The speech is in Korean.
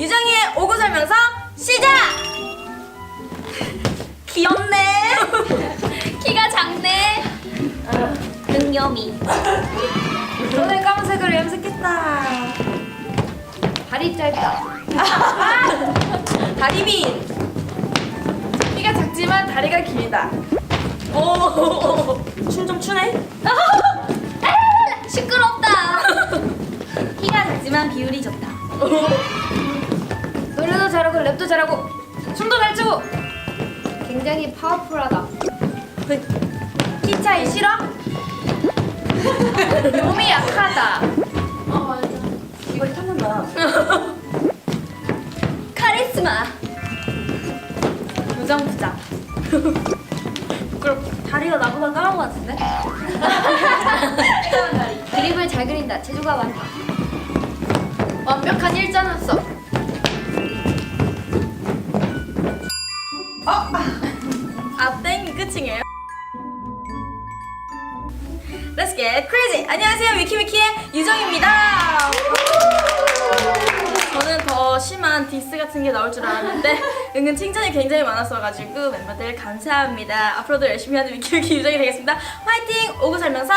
유정이의 오구 설명서 시작! 귀엽네. 키가 작네. 능염이. 오늘 까만색으로 염색했다. 다리 짧다. 다리빈. 키가 작지만 다리가 길다. 오, 춤 좀 추네. 작지만 비율이 좋다. 노래도 잘하고 랩도 잘하고 춤도 잘 추고 굉장히 파워풀하다. 키 차이 싫어? 몸이 약하다. 이거 탐난다. 카리스마. 부정부장. 부끄럽다. 다리가 나보다 까만 것 같은데? 그림을 잘 그린다. 재주가 많다. 완벽한 일자눈썹. 아, 땡이 끝이에요. Let's get crazy. 안녕하세요, 위키위키의 유정입니다. 저는 더 심한 디스 같은 게 나올 줄 알았는데 은근 칭찬이 굉장히 많았어가지고 멤버들 감사합니다. 앞으로도 열심히 하는 위키위키 유정이 되겠습니다. 화이팅! 오구 살면서